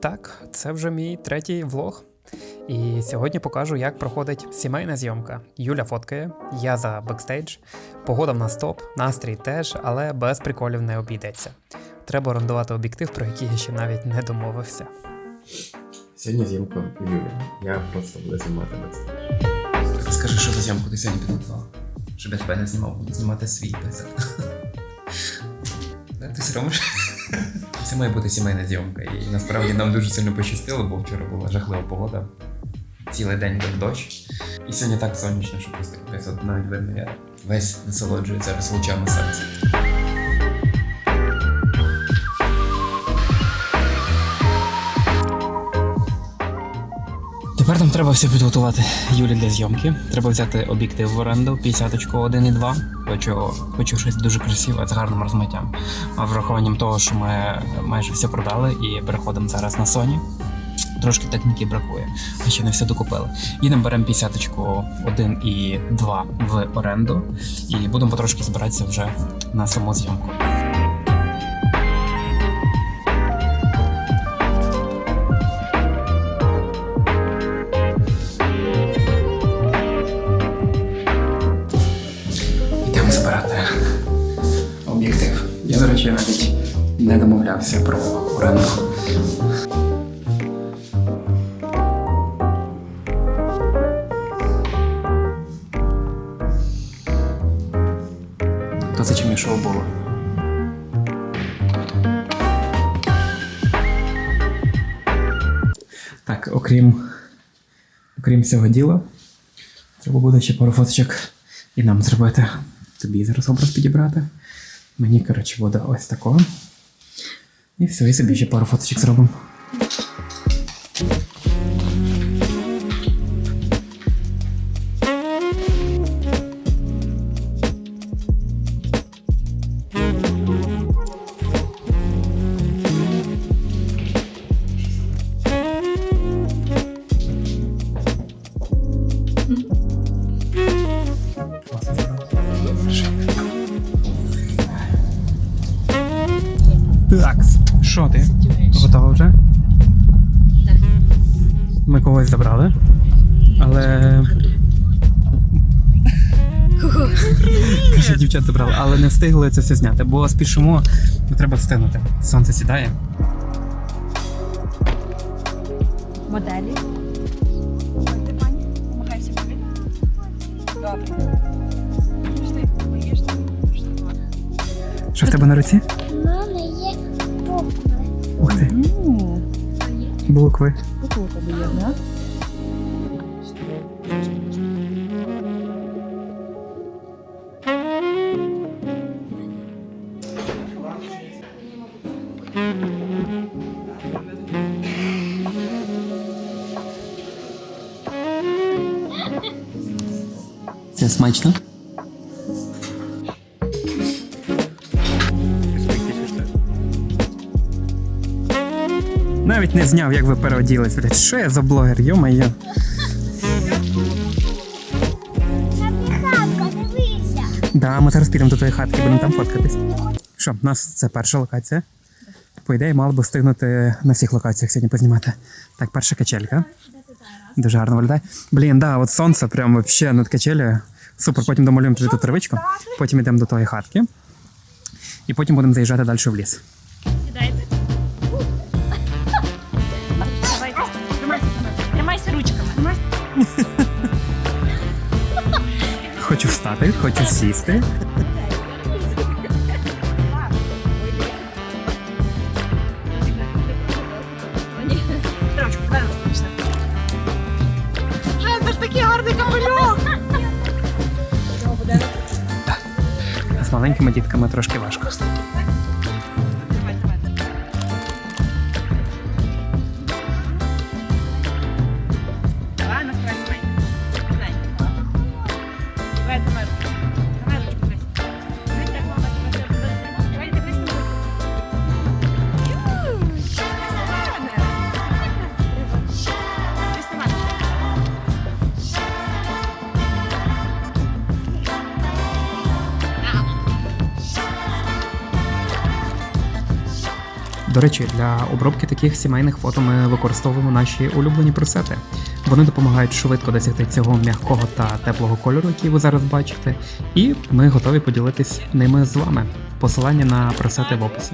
Так, це вже мій третій влог. І сьогодні покажу, як проходить сімейна зйомка. Юля фоткає, я за бекстейдж. Погода в нас топ, настрій теж, але без приколів не обійдеться. Треба орендувати об'єктив, про який я ще навіть не домовився. Сьогодні зйомка Юлі. Я просто буду знімати бекстейдж. Скажи, що за зйомку ти сьогодні підготував? Щоб я тебе не знімав, буду знімати свій писок. Ти соромиш? Це має бути сімейна зйомка. І насправді нам дуже сильно пощастило, бо вчора була жахлива погода. Цілий день був дощ. І сьогодні так сонячно, що просто капець, от навіть видно, я весь насолоджуюся зараз лучами сонця. Тепер нам треба все підготувати Юлі для зйомки. Треба взяти об'єктив в оренду 50 1,2. Хочу, хочу щось дуже красиве з гарним розмиттям. А врахуванням того, що ми майже все продали і переходимо зараз на Sony. Трошки техніки бракує, а ще не все докупили. Їдемо беремо 50 1 і 2 в оренду і будемо потрошки збиратися вже на саму зйомку. Домовлявся про оренду. То за чим йшов було. Так, окрім, окрім цього діла, треба буде ще пару фоточок і нам зробити. Тобі зараз образ підібрати. Мені, коротше, буде ось такого. І все, і собі ще пару фоточок зробимо. Що ти? Готова вже? Так. Ми когось забрали. Але. Кого? Каже, дівчат забрали, але не встигли це все зняти, бо спішимо, бо треба встигнути. Сонце сідає. Моделі. Добре. Що в тебе на руці? Ух ти, букви. Це смачно. Навіть не зняв, як ви переоділись. Блядь, що я за блогер, йо-моє. Да, ми зараз підемо до тої хатки, будемо там фоткатись. Що, у нас це перша локація. По ідеї, мали би встигнути на всіх локаціях сьогодні познімати. Так, перша качелька. Дуже гарно виглядає. Блін, да, от сонце прямо вообще над качелею. Супер, потім домалюємо тобі тут травичку, потім йдемо до тої хатки. І потім будемо заїжджати далі в ліс. Сідайте. Тримайся ручками. Хочу встати, хочу сісти. Ручку, дай ручку. пішли. З маленькими дітками трошки важко. Давай, давай. До речі, для обробки таких сімейних фото ми використовуємо наші улюблені пресети. Вони допомагають швидко досягти цього м'якого та теплого кольору, який ви зараз бачите, і ми готові поділитись ними з вами. Посилання на пресети в описі.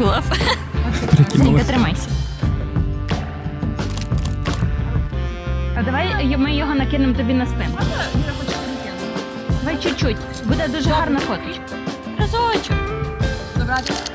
Була. Женька, тримайся. А давай ми його накинемо тобі на спину. Давай чуть-чуть. Буде дуже гарна фоточка. Разочок. Добрати.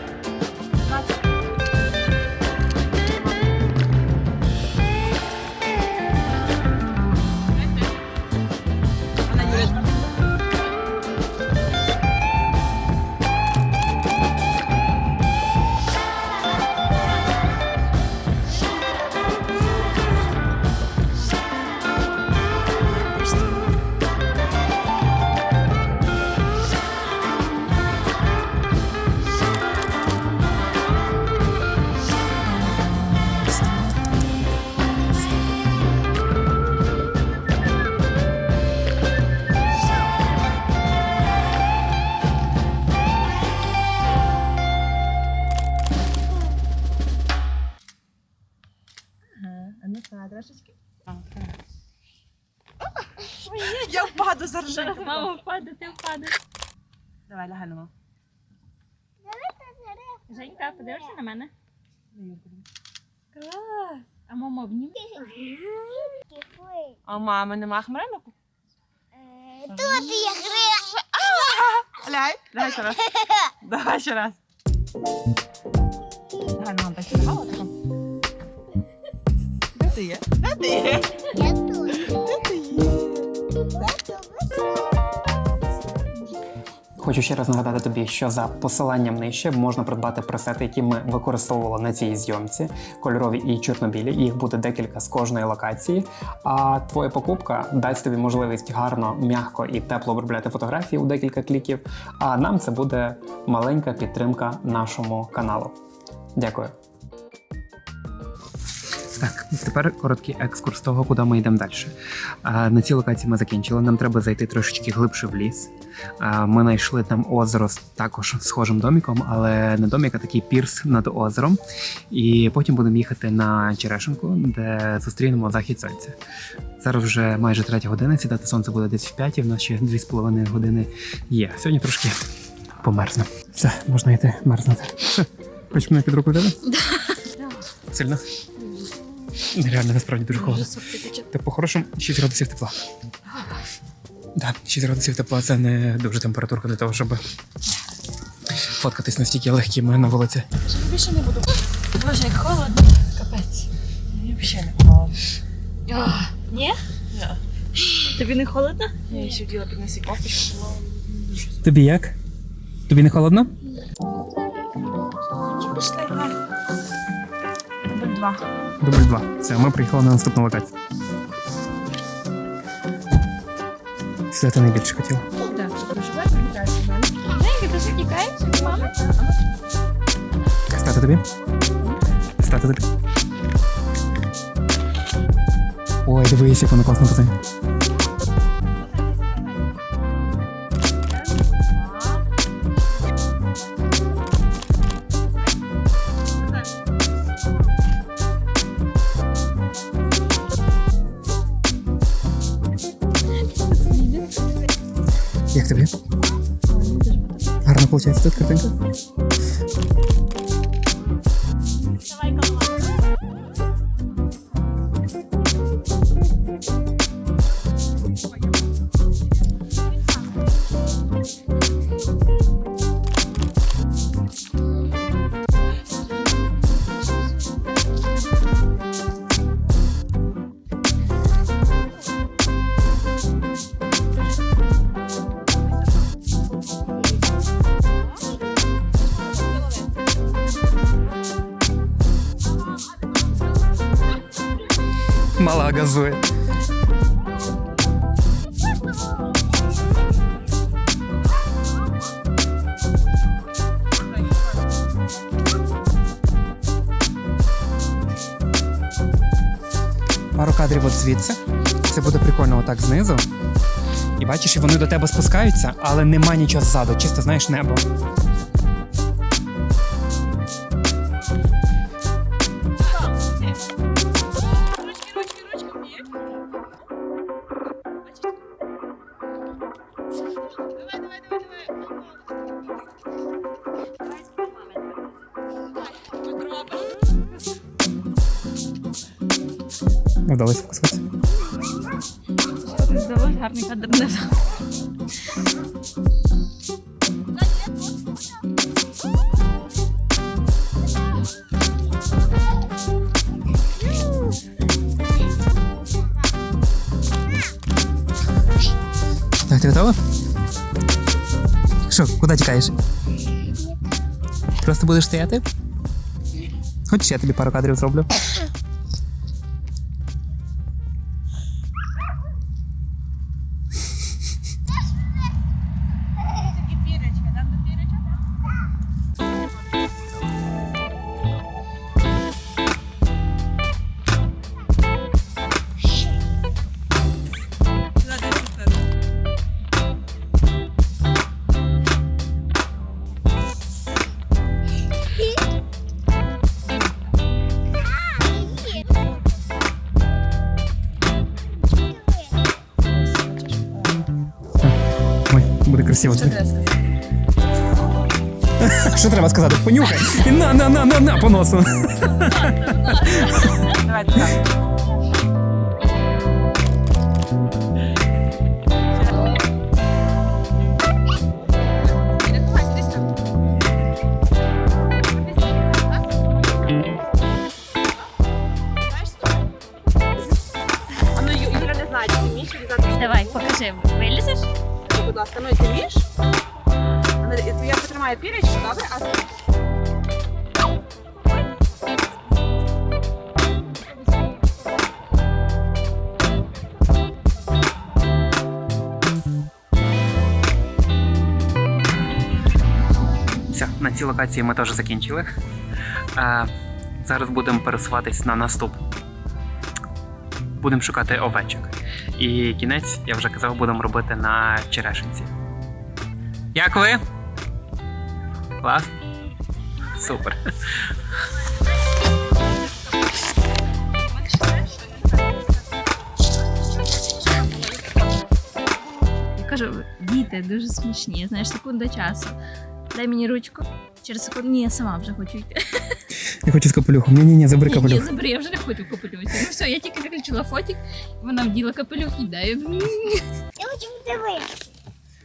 Мама впаде, ти впадеш. Давай, лягай на маму. Женька, подивишся на мене? Клас. А мама обніме? А у мами нема хмаринок? Тут є гри. Ляй. Давай ще раз. Давай ще раз. Давай, мама, так ще лягала. Де ти є? Де ти є? Хочу ще раз нагадати тобі, що за посиланням нижче можна придбати пресети, які ми використовували на цій зйомці, кольорові і чорнобілі. Їх буде декілька з кожної локації. А твоя покупка дасть тобі можливість гарно, м'яко і тепло обробляти фотографії у декілька кліків. А нам це буде маленька підтримка нашому каналу. Дякую. Так, тепер короткий екскурс того, куди ми йдемо далі. На цій локації ми закінчили. Нам треба зайти трошечки глибше в ліс. Ми знайшли там озеро з також схожим доміком, але не домік, а такий пірс над озером. І потім будемо їхати на Черешенку, де зустрінемо захід сонця. Зараз вже майже третя година, сідати сонце буде десь в п'ятій, в нас ще дві з половиною години є. Сьогодні трошки померзне. Все, можна йти мерзнути. Хочеш мене під руку взяти? Сильно? Реально, насправді дуже холодно. Та по-хорошому 6 градусів тепла. Так, 6 градусів тепла це не дуже температурка для того, щоб фоткатись настільки легкими на вулиці. Я більше не буду. Боже, як холодно. Капець. Мені взагалі не холодно. Ні? Ні. Тобі не холодно? Я ще вділа під носі кофточку. Тобі як? Тобі не холодно? Два. Дубль два. Все, ми приїхали на наступну локацію. Сюди ти найбільше хотів. Так, проживай, мене. Женька, ти ж тікаєш від мами? Стати тобі? Стати тобі. Ой, дивись, як воно класно позині. Кадрів от звідси. Це буде прикольно отак знизу. І бачиш, і вони до тебе спускаються, але нема нічого ззаду, чисто знаєш небо. Вдалося фокусувати. Здалось гарний кадр не Так, ти готова? Що, куди тікаєш? Просто будеш стояти? Хочеш, я тобі пару кадрів зроблю. Красиво. Що треба сказати? Що треба сказати? Понюхай! І на, на, на, на, на, по носу. Давайте так. Ну ти Я потримаю пірячку, добре? А Все, на цій локації ми теж закінчили. Зараз будемо пересуватись на наступну. Будемо шукати овечок. І кінець, я вже казав, будемо робити на черешенці. Як ви? Клас? Супер. Я кажу, діти дуже смішні, знаєш, секунда часу. Дай мені ручку. Через секунду. Ні, я сама вже хочу йти. Я хочу з капелюхом. Ні-ні-ні, забери Ні, ні, капелюх. забери, я вже не хочу в капелюсі. Ну все, я тільки виключила фотик, вона вділа капелюх і дає. Я хочу подивитися.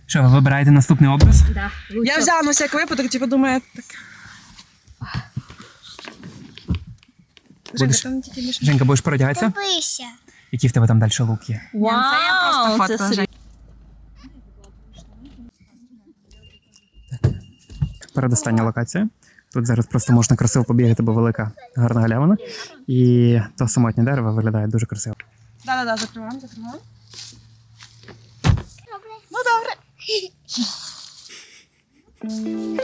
Що, ви вибираєте наступний образ? Да, Я взяла на всяк випадок, типу думаю, так. Женька, Будеш- там тільки між... Женька, будеш переодягатися? Дивися. Які в тебе там далі лук є? Вау, це я просто фотка, це Жень. Передостання локація. Тут зараз просто можна красиво побігати, бо велика гарна галявина. І то самотнє дерево виглядає дуже красиво. Да-да-да, закриваємо, закриваємо. Добре. Ну добре. Ну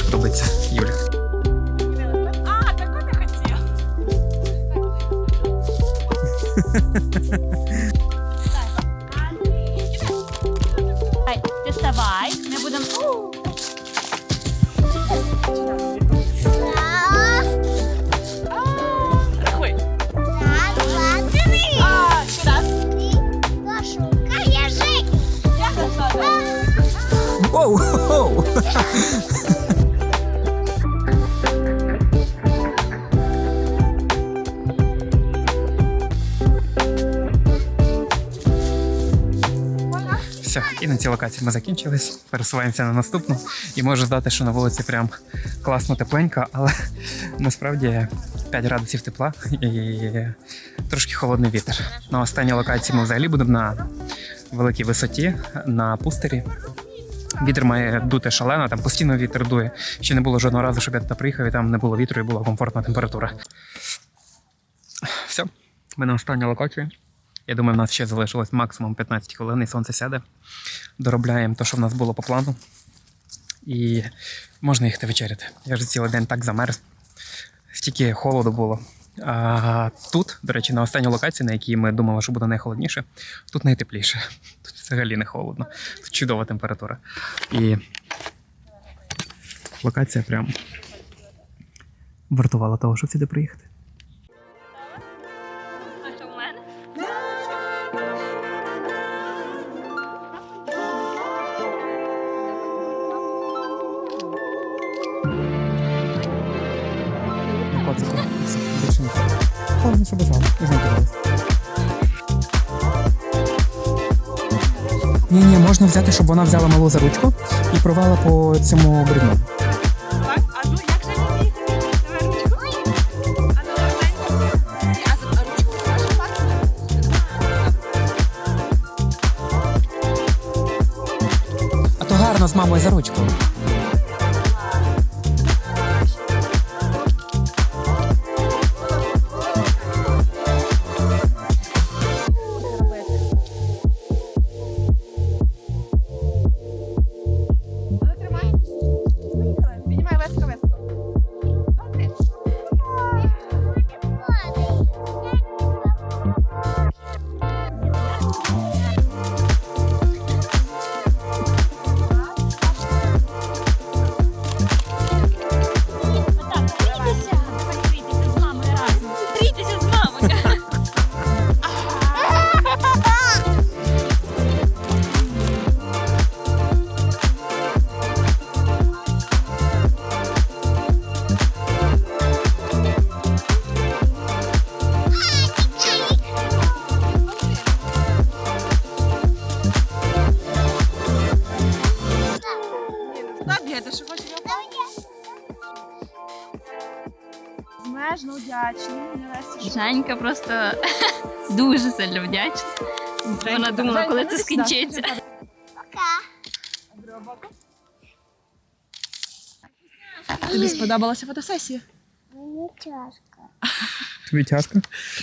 Саме подобається Юлі. А, так ти я хотіла. Ай, ти ми будемо. Цій локації ми закінчились. Пересуваємося на наступну. І можу здати, що на вулиці прям класно тепленько, але насправді 5 градусів тепла і трошки холодний вітер. На останній локації ми взагалі будемо на великій висоті, на пустері. Вітер має дути шалено, там постійно вітер дує. Ще не було жодного разу, щоб я туди приїхав, і там не було вітру і була комфортна температура. Все, ми на останній локації. Я думаю, в нас ще залишилось максимум 15 хвилин, і сонце сяде. Доробляємо те, що в нас було по плану. І можна їхати вечеряти. Я вже цілий день так замерз. Стільки холоду було. А тут, до речі, на останній локації, на якій ми думали, що буде найхолодніше, тут найтепліше. Тут взагалі не холодно. Тут чудова температура. І локація прям вартувала того, щоб сюди приїхати. Ні, ні, можна взяти, щоб вона взяла малу за ручку і провела по цьому бревну. Ну ну, А то гарно з мамою за ручку. Нелесі, просто дуже сильно вдячна. Вона думала, коли це скінчиться. Пока. Тобі сподобалася фотосесія? Мені тяжко. Тобі тяжко?